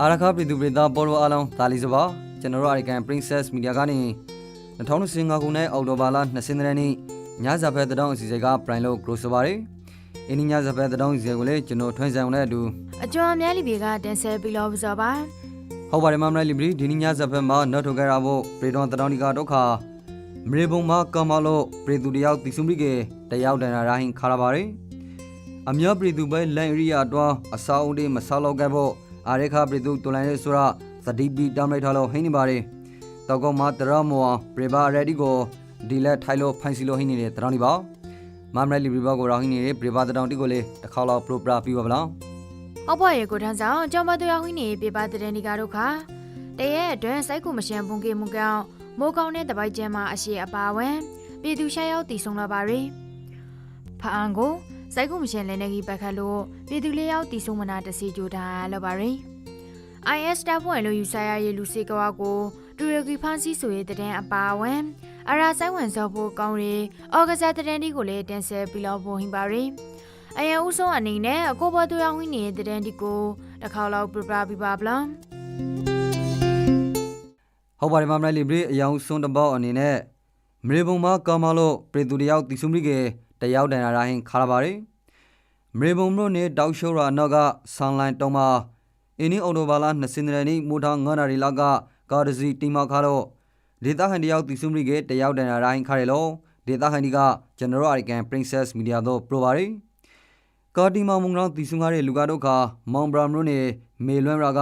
အာရခပြည်သူပြည်သားပေါ်တော်အားလုံးဒါလီစပါကျွန်တော်တို့အရိကန် Princess Media ကနေ2025ခုနှစ်အောက်တိုဘာလ20ရက်နေ့ညစာဖက်တောင်းအစီအစဉ်က Prime လို့ Grow ဆိုပါတယ်။အင်းဒီညစာဖက်တောင်းအစီအစဉ်ကိုလည်းကျွန်တော်ထွန်းဆောင်နဲ့အတူအကျော်အများလီပြေကတင်ဆက်ပြီးလို့ဆိုပါဟုတ်ပါတယ်မမလေးလီဘရီဒီညစာဖက်မှာနောက်ထုတ်ခဲ့တာဖို့ပြည်တော်တောင်းဒီကဒုက္ခမရေပုံမှာကမ္မလို့ပြည်သူတယောက်တီစုမိကေတယောက်တန်ရာဟင်ခါရပါတယ်။အမြတ်ပြည်သူပဲလန်ရီယာတော့အစာအုံးတွေမဆောက်လောက်ခဲ့ဖို့ အာရခပြည်သူတူလိုင်းရဲဆိုတာသတိပီတမ်းလိုက်ထားလို့ဟင်းနေပါတယ်။တောက်ကောမှာတရမောပြေပါရဒီကိုဒီလက်ထိုင်လို့ဖိုင်စီလို့ဟင်းနေတဲ့တရောင်းဒီပါ။မမလေးလီဘရီဘောကိုရောင်းဟင်းနေတဲ့ပြေပါတရောင်းတီကိုလေတစ်ခါလောက်ပရိုပရာပြီးပါဗလား။အောက်ဘွားရေကိုထမ်းဆောင်ကျောင်းမတူရောက်ဟင်းနေပြပါတဲ့ဒီကတို့ခါတရဲ့အတွင်းစိုက်ခုမရှန်ပုံကေမူကောင်မိုးကောင်းတဲ့တပိုက်ကျဲမှာအရှိအပါဝင်ပြည်သူရှာရောက်တည်ဆုံလာပါရီဖအန်ကို စိုက်ခုမရှန်လည်းနေကြီးပတ်ခတ်လို့ပြည်သူလေးရောက်တည်ဆုံမနာတစီကြိုတာလောက်ပါရီ IS တပ်ဖွဲ့လို့ယူဆရရဲ့လူစီကွာကိုတူရကီဖန်စီဆိုရဲ့တဲ့အပါဝင်အရာဆိုင်ဝင်စောဖို့ကောင်းရီအော်ဂဇာတဲ့ဒီကိုလည်းတင်ဆက်ပြီးတော့ပုံဟင်ပါရီအရင်ဦးဆုံးအနေနဲ့အကိုဘသူရောက်ဝင်းနေတဲ့တဲ့ဒီကိုတစ်ခါလောက်ပြပြပြပါဗလားဟုတ်ပါတယ်မမလေးလီဘရီအယောင်စွန်းတပေါက်အနေနဲ့မရေပုံမှာကာမလို့ပြည်သူတယောက်တီစုမိကေ တယောက်တန်ရာဟင်ခါရပါတယ်မရေပုံမြို့နယ်တောက်ရှိုးရာနောက်ကဆန်လိုင်းတုံးမှာအင်းနီအော်တိုဘာလာ20ရက်နေ့မူထောင်9နာရီလောက်ကကာဒစီတီမခါတော့ဒေတာဟန်တယောက်တီစုမိကေတယောက်တန်ရာဟင်ခါရလို့ဒေတာဟန်ဒီကကျွန်တော်အရိကန် Princess Media တို့ပရိုပါတယ်ကာတီမောင်မုံကောင်တီစုငါတဲ့လူကားတို့ခါမောင်ဘရာမြို့နယ်မေလွမ်းရာက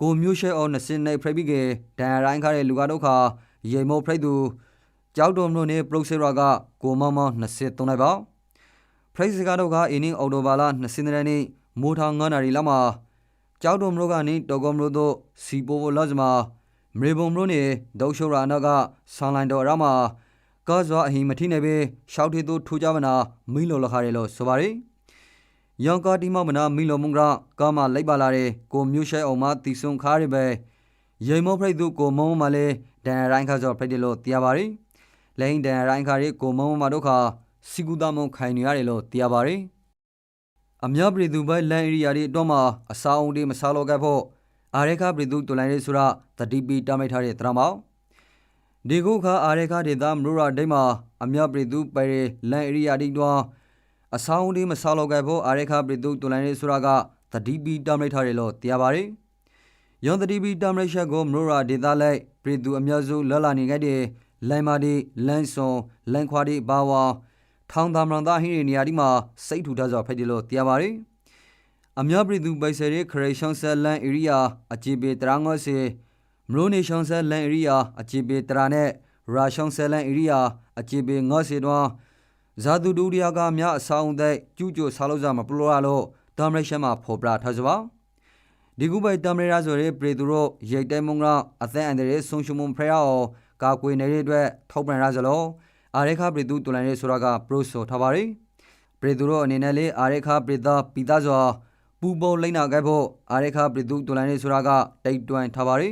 ကိုမျိုးရှဲအောင်20နှစ်ဖရိတ်ပြီးကဒန်ရိုင်းခါတဲ့လူကားဒုက္ခရေမောဖရိတ်သူ ကြောက်တော်မြို့နယ်ပရုဆေရာကကိုမောင်မောင်23လိုက်ပါဖရိတ်စကားဒုက္ခအင်းင်းအော်တိုဘာလာ20ရက်နေ့မိုးထောင်9နာရီလောက်မှာကြောက်တော်မြို့ကနေတော်ကောမြို့သို့စီပိုလော့ဇမှာမေဘုံမြို့နယ်ဒုတ်ရှုရာနာကဆန်လိုင်းတော်ရမှာကားစွာအဟိမထိနေပဲရှောက်ထေသူထိုးကြမနာမင်းလိုလခါရဲလို့ဆိုပါရီယောင်ကာတီမောမနာမီလိုမုံကကာမလိုက်ပါလာတဲ့ကိုမျိုးရှဲအောင်မတီဆွန်ခါရပဲရိမ်မောဖရိတ်သူကိုမုံမလဲဒန်ရိုင်းခါဆိုဖရိတ်တယ်လို့တရားပါရီ လိန်ဒန်ရိုင်းခါရီကိုမုံမတို့ခါစီကူတာမုံခိုင်နေရတယ်လို့တရားပါရီအမြပြည်သူပဲလန်အေရီယာတွေတော့မှအစာအုံတွေမစားတော့ခဲ့ဖို့အာရခပြည်သူတူလိုင်းရေးဆိုတာတတိပီတမိတ်ထားတဲ့တရမောင်ဒီခုခါအာရခဒေသမရူရာဒိတ်မှာအမြပြည်သူပဲလန်အေရီယာတွေတော့အဆောင်ဒီမဆောက်လောက်ခဲ့ဖို့အာရခပြည်သူတူလိုင်းရေးဆိုတာကသတိပီတမ်လိုက်ထားတယ်လို့တရားပါတယ်။ယောင်သတိပီတမ်လိုက်ချက်ကိုမရိုရာဒေတာလိုက်ပြည်သူအများစုလလနေခဲ့တဲ့ လိုင်မာဒီလန်ဆွန်လန်ခွာဒီဘာဝါထောင်သာမရန်သားဟင်းတွေနေရာဒီမှာစိတ်ထူထားစွာဖက်တယ်လို့တရားပါတယ်။အများပြည်သူပိုက်ဆယ်ရဲ့ခရရှန်ဆယ်လန်ဧရိယာအခြေပေတရာငေါစေမရိုနေရှန်ဆယ်လန်ဧရိယာအခြေပေတရာနဲ့ရာရှန်ဆယ်လန်ဧရိယာအခြေပေငေါစေတော့ဇာသူဒူရီယာကမြအဆောင်တဲ့ကျူးကျော်ဆာလို့စားမပလိုရလို့တမ်ရရှမှာဖော်ပြထားစပါဒီကုပိုင်တမ်ရရာဆိုရဲပရီသူတို့ရိတ်တဲမုံကအသန်အန်တဲ့ဆုံရှုံမဖရအောင် ကာကွယ်နေတဲ့အတွက်ထုတ်ပြန်ရစလို့အာရခပရီသူတူလန်ရဲဆိုတာကပရိုဆိုထားပါရီပရီသူတို့အနေနဲ့လေအာရခပရီသာပီသားစွာပူပုံလိမ့်နာခဲ့ဖို့အာရခပရီသူတူလန်ရဲဆိုတာကတိတ်တွန်ထားပါရီ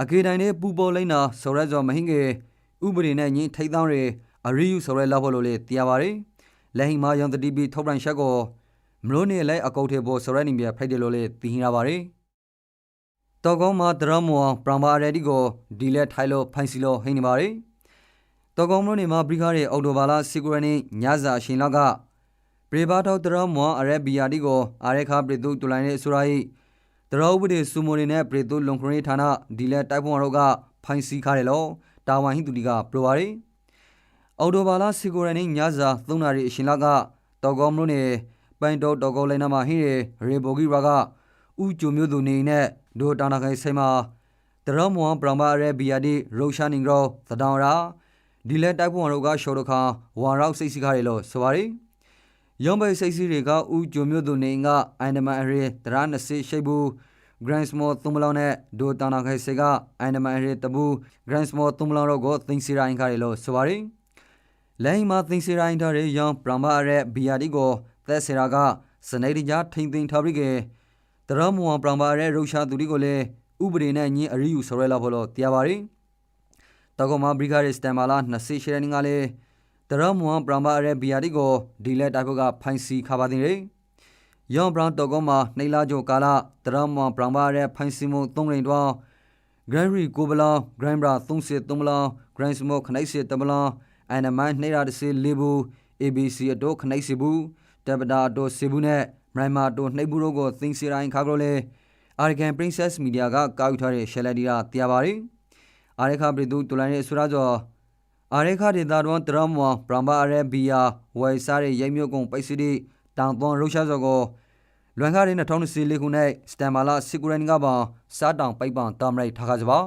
အကေတိုင်းနဲ့ပူပုံလိမ့်နာဆိုရဲစွာမဟင်းကေဥပဒေနဲ့ညင်ထိတ်သောင်းတွေအရီယူဆိုရဲလောက်ဖို့လို့လေတရားပါတယ်လက်ဟိမာယွန်တတိပီထုတ်ပြန်ချက်ကိုမလို့နေလဲအကောက်ထေဖို့ဆိုရဲနေပြဖိုက်တယ်လို့လေသိဟင်ရပါတယ် တောကောင်းမှာဒရမောပရမာရဒီကိုဒီလက်ထိုင်လို့ဖိုင်စီလို့ဟင်းနေပါတယ်တောကောင်းမလို့နေမှာဘရိခါရဲ့အော်တိုဘာလာစီကူရနီညစာရှင်လောက်ကပရိဘာထောက်ဒရမောအရက်ဘီယာဒီကိုအာရခပရိတုတူလိုင်းနေဆိုရိုင်းဒရဥပဒေစုမိုနေနဲ့ပရိတုလုံခရီဌာနဒီလက်တိုက်ပွန်ရောကဖိုင်စီခါတယ်လို့တာဝန်ဟိတူဒီကပလိုပါရီအော်တိုဘာလာစီကိုရနီညစာ3နာရီအရှင်လကတောကောမလို့နေပိုင်တော့တောကောလိုင်းနာမှာဟင်းရရေဘော်ဂီရာက ဥကျုံမျိုးသူနေနဲ့ဒိုတာနာခိုင်ဆိုင်မှာတရမောပရမရဲဘီယာဒီရိုရှာနင်ဂရောသဒေါင်ရာဒီလက်တိုက်ပွန်ရောကရှော်တခါဝါရောက်စိတ်စီကားရလို့ဆိုပါရီယောင်ဘိစိတ်စီတွေကဥကျုံမျိုးသူနေကအိုင်နမန်ရဲတရနစစ်ရှိဘူး Grand Small သုံးမလောင်းနဲ့ဒိုတာနာခိုင်စေကအိုင်နမန်ရဲတဘူး Grand Small သုံးမလောင်းတို့ကိုသင်စီရိုင်းခါရလို့ဆိုပါရီလိုင်းမှာသင်စီရိုင်းထားတဲ့ယောင်ပရမရဲဘီယာဒီကိုသက်စေရာကစနေဒီကြထိန်သိမ်းထားပြီးကတ ရမွန်ပရမရဲရုရှာသူဒီကိုလည်းဥပဒေနဲ့ညင်အရိယူဆော်ရဲလာဖို့လို့တရားပါရီတကောမဘရိဂါရစ်တမ်မာလာ20ရှယ်နင်းကလည်းတရမွန်ပရမရဲဘီယာဒီကိုဒီလက်တိုက်ဖို့ကဖိုင်စီခါပါတင်ရယောင်ဘရန်တော်ကောမှာနှိလာဂျိုကာလာတရမွန်ဘရန်ဘာရဲဖိုင်စီမိုသုံးရင်တော့ဂရန်ရီကိုဘလောင်ဂရန်ဘရာသုံးစစ်သုံးဘလောင်ဂရန်စမိုခနိုင်စစ်တဘလောင်အန်နမိုင်းနှိရာတစီလေးဘူး ABC အတော့ခနိုင်စီဘူးတပဒါအတော့စီဘူးနဲ့ မိုင်မာတော့နှိပ်ဘူးတို့ကိုသင်စီရိုင်းခါကလို့လေ American Princess Media ကကောက်ယူထားတဲ့ရှယ်လက်ဒီကတရားပါတယ်အာရခပရိသူတူလိုင်းရဲ့ဆိုရကြောအာရခဒေတာတော်တရမွန်ဘရန်ဘာအရဘီယာဝိုင်စားရဲ့ရိုက်မြုပ်ကုန်ပိတ်စီတီတောင်သွန်ရုရှားစောကိုလွန်ခါတဲ့2024ခုနှစ်စတန်မာလာစီကူရန်ကပါစားတောင်ပိတ်ပန်တမ်ရိုက်ထားကြပါ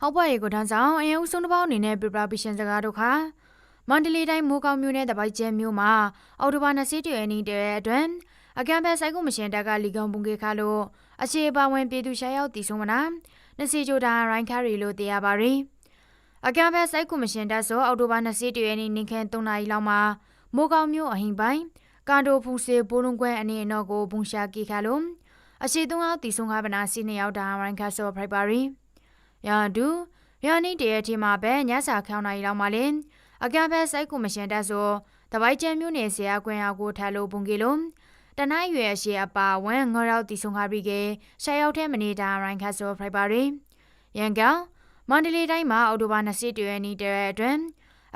ဟောက်ပွားရေကိုတန်းဆောင်အရင်ဦးဆုံးတစ်ပေါက်အနေနဲ့ပြပပရှင်စကားတို့ခါ မန္တလေးတိုင်းမိုးကောင်းမြို့နယ်တပိုက်ကျဲမြို့မှာအော်တိုဘာ20ရက်နေ့တည်းအတွင်းအကံပဲဆိုင်ကုမရှင်တက်ကလီကောင်ပုံကေခါလို့အခြေပါဝင်ပြည်သူရှာရောက်တည်ဆုံးမနာနစီဂျိုဒါရိုင်းခါရီလို့တရားပါရီအကံပဲဆိုင်ကုမရှင်တက်ဆိုအော်တိုဘာ20ရက်နေ့နင်ခန်း3နာရီလောက်မှာမိုးကောင်းမြို့အဟင်ပိုင်းကန်တိုဖူစေဘိုးလုံးကွဲအနေအနော်ကိုဘုံရှာကေခါလို့အခြေသုံးအောင်တည်ဆုံးခါပနာစီနေရောက်ဒါရိုင်းခါဆိုဖရိုက်ပါရီရန်ဒူရန်နီတရဲ့အထင်မှာပဲညစာခေါင်းနိုင်လောက်မှလင် အကံပဲစိုက်ကိုမရှင်တတ်ဆိုတပိုက်ကျဲမျိုးနယ်ဆရာကွင်အောင်ကိုထားလို့ပုံကေလုံးတနိုင်းရွယ်ရှေအပါဝမ်ငေါရောက်တီဆုံခါပြီးကရှာရောက်တဲ့မနေတာရိုင်းခါဆိုဖရိုက်ပါရီရန်ကောင်မန္တလေးတိုင်းမှာအော်တိုဘာ20ရက်နေ့တည်းအတွင်း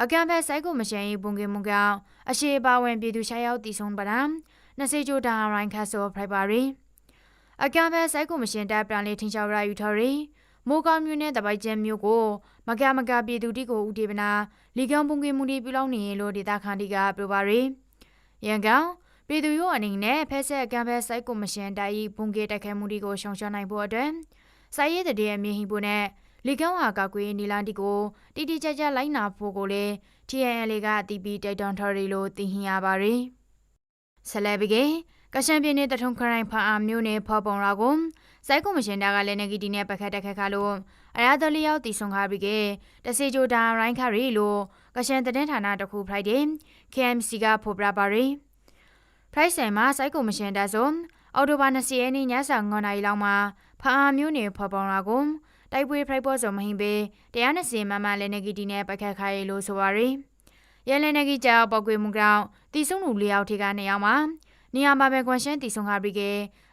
အကံပဲစိုက်ကိုမရှင်ရေးပုံကေမူကောင်အရှိပါဝင်ပြည်သူရှာရောက်တီဆုံပါတာ20ကျိုတာရိုင်းခါဆိုဖရိုက်ပါရီအကံပဲစိုက်ကိုမရှင်တပ်ပြန်လေးထင်းချောက်ရယူထော်ရီ မိုးကောင်းမြို့နယ်တပိုက်ကျဲမြို့ကိုမကမကပြည်သူတိကိုဦးတေပနာလီကောင်ပုံကမှုတွေပြုလုပ်နေရလို့ဒေတာခန်တီကပြောပါရယ်ရန်ကောင်ပြည်သူရောအနေနဲ့ဖက်ဆက်ကံဖက်စိုက်ကိုမရှင်တိုင်ပုံကေတိုက်ခိုက်မှုတွေကိုရှောင်ရှားနိုင်ဖို့အတွက်စိုက်ရတဲ့ရဲ့မြေဟိဖို့နဲ့လီကောင်ဟာကကွေးနီလန်တီကိုတီတီကြကြလိုက်နာဖို့ကိုလေ TNL ကအတီးပြီးတိုက်တွန်းထားရလို့သိဟင်ရပါရယ်ဆလဲဘီကေကရှန်ပြည်နယ်တထုံခရိုင်ဖာအာမျိုးနယ်ဖော်ပုံရာကို စိုက်ကွန်မရှင်တာကလည်းနေဂီတီနဲ့ပတ်ခတ်တက်ခတ်ခါလို့အရာတော်လျောက်တီဆုံခါပြီးကတစီဂျိုဒါရိုင်းခါရီလို့ကရှန်တဲ့ဌာနတစ်ခု Friday KMC ကဖော်ပြပါရီ Price ဆိုင်မှာစိုက်ကွန်မရှင်တာဆိုအော်တိုဘာ20ရက်နေ့ညစာ9နာရီလောက်မှာဖာအာမျိုးနယ်ဖော်ပုံရာကိုတိုက်ပွဲဖိုက်ပေါ်စုံမဟင်ပေ120မမလည်းနေဂီတီနဲ့ပတ်ခတ်ခါရီလို့ဆိုပါရီရဲလည်းနေဂီကြောက်ပောက်ကွေမှုကြောင့်တီဆုံလူလျောက်ထေကနေအောင်မှာ နေရာမှာပဲကွန်ရှန်တီဆုံခါပြီးက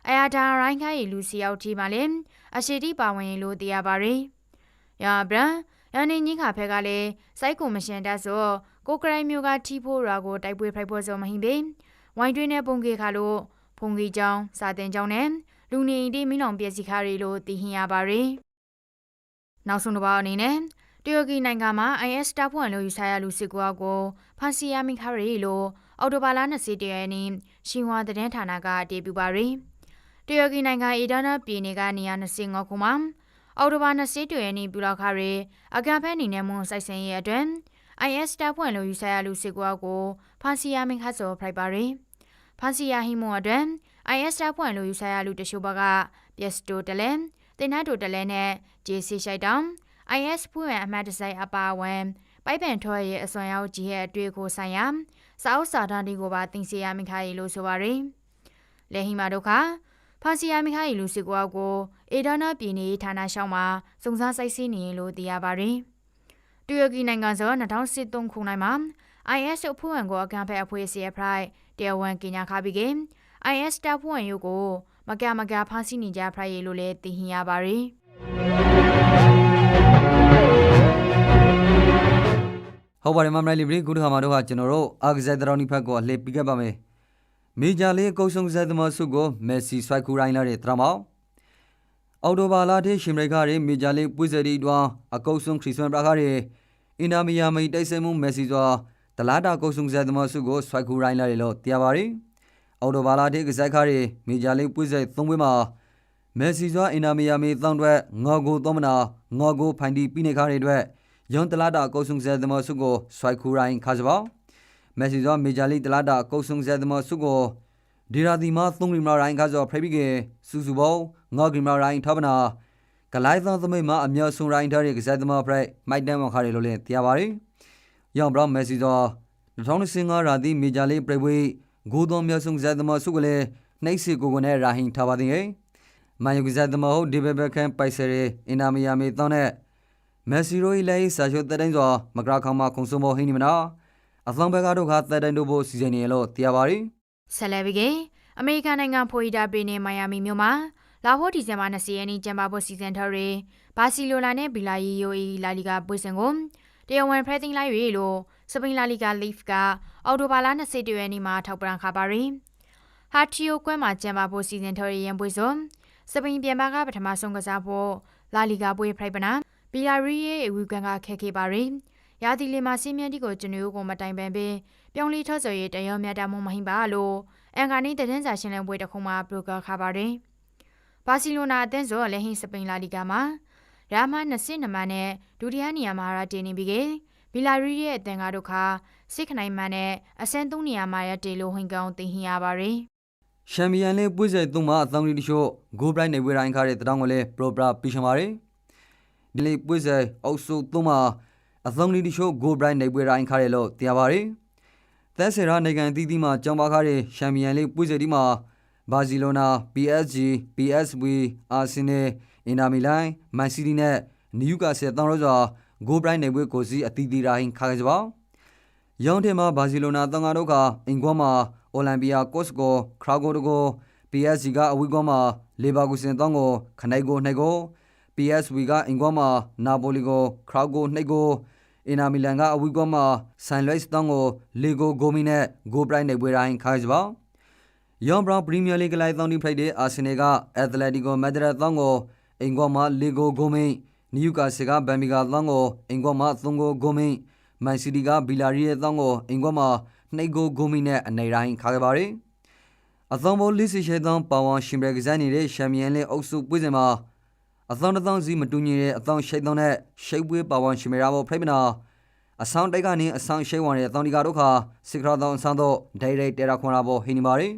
အယာဒါရိုင်းခိုင်လူစီယောက်တီမှာလည်းအရှိတိပါဝင်လို့တရားပါရယ်။ရာဘရန်ရန်နေကြီးခါဖက်ကလည်းစိုက်ကိုမရှင်တတ်ဆိုကိုကရိုင်းမျိုးကထီဖို့ရာကိုတိုက်ပွဲဖိုက်ဖို့ဆိုမဟင်ပေ။ဝိုင်းတွင်းနဲ့ပုံကေခါလို့ဖုန်ကြီးကြောင်စာတင်ကြောင်နဲ့လူနေအိမ်တိမင်းအောင်ပြည့်စီခါရီလို့သိဟင်ရပါရယ်။နောက်ဆုံးတစ်ပါးအနေနဲ့တရုတ်ကီနိုင်ငံမှာ IS တပ်ဖွဲ့လို့ယူဆရလူစစ်ကွာကိုဖန်စီယာမီခါရီလို့အော်တိုဘာလ20ရက်နေ့ ရှင်ဟွာသတင်းဌာနကတည်ပြပါရယ်။တရုတ်ကီနိုင်ငံအီဒနာပြည်နယ်ကနေရာ25ခုမှာအော်တိုဘာ20ရက်နေ့ပြုလုပ်ခါရီအကံဖဲအနေနဲ့မွန်ဆိုင်စင်ရဲ့အတွင်း IS တပ်ဖွဲ့လို့ယူဆရလူစစ်ကွာကိုဖန်စီယာမီခါဆိုဖရိုက်ပါရယ်။ဖန်စီယာဟီမွန်အတွင်း IS တပ်ဖွဲ့လို့ယူဆရလူတချို့ဘကပျက်စတိုတလဲတင်နာတိုတလဲနဲ့ JC ရှိုက်တောင် IS ဖွဲ့ဝင်အမှတ်တစိုက်အပါအဝင်ပိုက်ပန်ထွဲ့ရဲ့အစွမ်းရောက်ကြီးရဲ့အတွေ့အကိုဆိုင်ရာ စာအုပ်စာတမ်းတွေကိုပါတင်စီရမိခိုင်လို့ဆိုပါရယ်။လေဟီမာတို့ကဖာစီယာမိခိုင်လူစစ်ကွာကိုအေဒါနာပြည်နယ်ဌာနရှောင်းမှာစုံစမ်းစစ်ဆေးနေလို့သိရပါရယ်။တူရကီနိုင်ငံစော2013ခုနှစ်မှာ IS အဖွဲ့ဝင်ကိုအကန့်ဖက်အဖွဲ့စီအဖရိုက်တရားဝင်ကညာခါပြီးက IS တပ်ဖွဲ့ဝင်ရုပ်ကိုမကမကဖမ်းဆီးနေကြဖရိုက်ရလို့လည်းသိဟင်ရပါရယ်။ ဟုတ်ပါတယ်မမလိုက်လီဘရီခုတစ်ခါမှာတော့ကျွန်တော်တို့အာဂဇက်ဒရောင်းနိဖက်ကိုအလှည့်ပြီးခဲ့ပါမယ်မေဂျာလေးကုတ်ဆုံဇက်သမဆုကိုမက်ဆီဆွိုက်ကူရိုင်းလာတဲ့တရမောက်အော်တိုဘာလာတဲ့ရှင်ရိခါရဲ့မေဂျာလေးပွေစရီတွာအကုတ်ဆုံခရစ်စမတ်ပရာခါရဲ့အင်နာမီယာမီတိုက်ဆဲမှုမက်ဆီစွာတလာတာကုတ်ဆုံဇက်သမဆုကိုဆွိုက်ကူရိုင်းလာတယ်လို့သိရပါတယ်အော်တိုဘာလာတဲ့ကစားခါရဲ့မေဂျာလေးပွေစရီသုံးပွဲမှာမက်ဆီစွာအင်နာမီယာမီတောင်းတွက်ငေါကိုသောမနာငေါကိုဖိုင်ဒီပိနေခါရဲ့အတွက် ယွန်တလာတာကုတ်ဆုံဇက်သမဆုကိုဆွိုက်ကူရိုင်းခါစပါမက်ဆီစွာမေဂျာလေးတလာတာကုတ်ဆုံဇက်သမဆုကိုဒီရာဒီမာသုံးဂရီမာရိုင်းခါစောဖရိပိကေစူစူဘောငေါဂရီမာရိုင်းထဘနာကလိုက်သောသမိတ်မှာအမျောဆုံရိုင်းထားတဲ့ကစားသမားဖရိုက်မိုက်တန်မခါရီလိုလည်းတရားပါတယ်။ရောင်ဘရောင်းမက်ဆီသော2015ရာသီမေဂျာလိပရိဝေးဂိုးတော်မျောဆုံကစားသမားစုကလည်းနှိပ်စီကိုကိုနဲ့ရာဟင်ထားပါသည်။မန်ယူကစားသမားဟုတ်ဒီဘက်ဘက်ကန်ပိုက်ဆယ်အင်နာမီယာမီတောင်းတဲ့ မက်ဆီရိုဤလည်းစာချုပ်တဲ့တိုင်းစွာမကရာခေါမခုံစုံမဟင်းနေမနာအဆောင်ဘက်ကတော့ခါသက်တိုင်တို့ဖို့စီစဉ်နေရလို့သိရပါတယ်ဆက်လက်ပြီးကအမေရိကန်နိုင်ငံဖိုရီဒါပြည်နယ်မိုင်ယာမီမြို့မှာလာဖို့ဒီဇင်ဘာ20ရက်နေ့ကျင်းပဖို့စီစဉ်ထားတဲ့ဘာစီလိုနာနဲ့ဘီလာယီယိုအီလာလီဂါပွဲစဉ်ကိုတရားဝင်ဖရက်တင်လိုက်ရလို့စပိန်လာလီဂါလီဖ်ကအော်တိုဘာလ22ရက်နေ့မှာထောက်ပံ့ခါပါရီဟာတီယိုကွဲမှာကျင်းပဖို့စီစဉ်ထားတဲ့ရန်ပွဲစုံစပိန်ပြန်ပါကပထမဆုံးကစားဖို့လာလီဂါပွဲဖရိုက်ပနာ ဘီလာရီရဲ့ဝီကန်ကခဲခဲပါရီရာသီလီမှာစီမံတီကိုကျွန်တော်ကိုမတိုင်ပန်ပေးပြောင်းလဲထော့စော်ရဲ့တရားမျှတမှုမဟိပါလို့အန်ကာနီတဲ့တင်စာရှင်းလင်းပွဲတစ်ခုမှာဘရိုကာခါပါတယ်။ဘာစီလိုနာအသင်းဆိုလက်ဟင်းစပိန်လာလီဂါမှာရာမ20နမနဲ့ဒုတိယနေရာမှာရတင်နေပြီးကဘီလာရီရဲ့အသင်းကဒုက္ခစစ်ခနိုင်မှန်နဲ့အဆန်းသုံးနေရာမှာရတေလိုဟင်ကောင်တင်ဟင်ရပါတယ်ရှမ်ပီယံလေးပွဲစဉ်သုံးမှာအဆောင်လီတချို့ဂိုးဘရိုက်နေဝေတိုင်းခါတဲ့တောင်းကိုလည်းပရိုပရာပြီးရှင်းပါတယ် ဒီလေးပွဲစဉ်အောက်စုသုံးမှာအဆောင်လီတချို့ဂိုးဘရိုက်နေဝေတိုင်းခါတဲ့လို့သိရပါတယ်သက်စေရာနိုင်ငံအသီးသီးမှာကြောင်းပါခါတဲ့ရှမ်ပီယံလေးပွဲစဉ်ဒီမှာဘာစီလိုနာ PSG PSV အာဆင်နယ်အင်တာမီလိုင်းမန်စီးတီးနဲ့နယူကာဆယ်တောင်းလို့စွာဂိုးဘရိုက်နေဝေကိုစီအသီးသီးတိုင်းခါကြပါရောင်းထင်မှာဘာစီလိုနာတန်ဃာတို့ကအင်ကွာမှာအိုလံပီယာကော့စကိုခရာဂိုတကို PSG ကအဝီကွာမှာလေဘာကူစင်တောင်းကိုခနိုင်ကိုနှိုက်ကို PSV ကအင်ကွာမှာနာပိုလီကိုခရာဂိုနှိုက်ကိုအင်နာမီလန်ကအဝီကွာမှာဆန်လွိုက်စ်တောင်းကိုလေဂိုဂိုမီနဲ့ဂိုပရိုက်နေပွဲတိုင်းခိုင်းစပါယောင်ဘရာပရီးမီးယားလိဂ်လိုက်တောင်းဒီဖလိုက်တဲ့အာဆင်နယ်ကအက်တလက်တီကိုမက်ဒရက်တောင်းကိုအင်ကွာမှာလေဂိုဂိုမီနယူကာဆယ်ကဘန်မီဂါတောင်းကိုအင်ကွာမှာသုံးကိုဂိုမီမန်စီးတီးကဘီလာရီရဲ့တောင်းကိုအင်ကွာမှာနှိတ်ကိုဂိုမီနဲ့အနေတိုင်းခါခဲ့ပါတယ်။အသောဘောလစ်စီရှဲတောင်းပါဝါရှင်ဘရကစားနေတဲ့ရှမ်ပီယံလိအုပ်စုပွဲစဉ်မှာ အသောတစ်သောင်းစီမတူညီတဲ့အသောရှိတ်သောင်းနဲ့ရှိတ်ပွဲပါဝါရှင်မရာဘောဖိမနာအဆောင်တိုက်ကနေအဆောင်ရှိတ်ဝါတဲ့အသောဒီကာတို့ခါစစ်ခရာတောင်းအဆောင်တော့ဒိုင်ရိုက်တဲရာခွန်ရာဘောဟိနေပါတယ်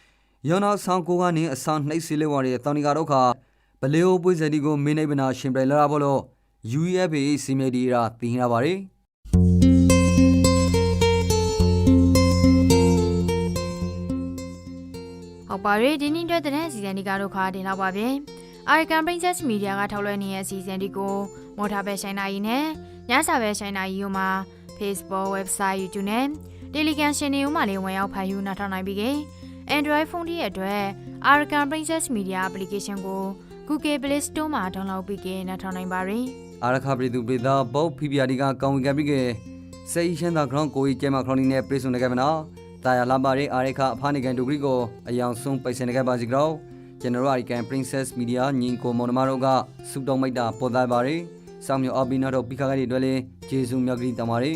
။ယောနာဆောင်ကိုကနေအဆောင်နှိတ်စီလေးဝါတဲ့အသောဒီကာတို့ခါဘလေယိုပွဲစဉ်ဒီကိုမင်းနေပနာရှင်ပြလာဘောလို့ UEFA စီမီဒီရာတင်ရပါတယ်။ဟုတ်ပါရဲ့ဒီနေ့အတွက်တဲ့အစီအစဉ်ဒီကတော့ခါတင်တော့ပါပြီ။ American Princess Media ကထုတ်လွှင့်နေတဲ့အစီအစဉ်ဒီကိုမော်တာဘဲရှိုင်းနိုင်နဲ့ညစာဘဲရှိုင်းနိုင်ယူမှာ Facebook website YouTube နဲ့ Telegram ရှင်တွေဥမှလေးဝင်ရောက်ဖန်ယူနားထောင်နိုင်ပြီကေ။ Android phone တွေအတွက် American Princess Media application ကို Google Play Store မှာ download ပြီးကေနားထောင်နိုင်ပါရယ်။အာရခပရိသူပရိသဘောဖိပြာဒီကကောင်းဝင်ကပိကေစေရှန်တာခရွန်ကိုကြီးကျဲမခရိုနီနဲ့ပြေဆုံနေကြမနာတာယာလာပါရီအာရခအဖာနေကန်ဒူဂရီကိုအယောင်ဆုံးပိုက်စင်နေကြပါစီကြော ကျွန်တော်အရိကန် Princess Media ညီကိုမောင်နှမတို့ကစူတောင်းမိတ်တာပေါ်သားပါရီစောင်းမြော်အဘိနာတို့ပိခါကလေးတွေလည်းဂျေဇူးမြတ်ကြီးတမာရီ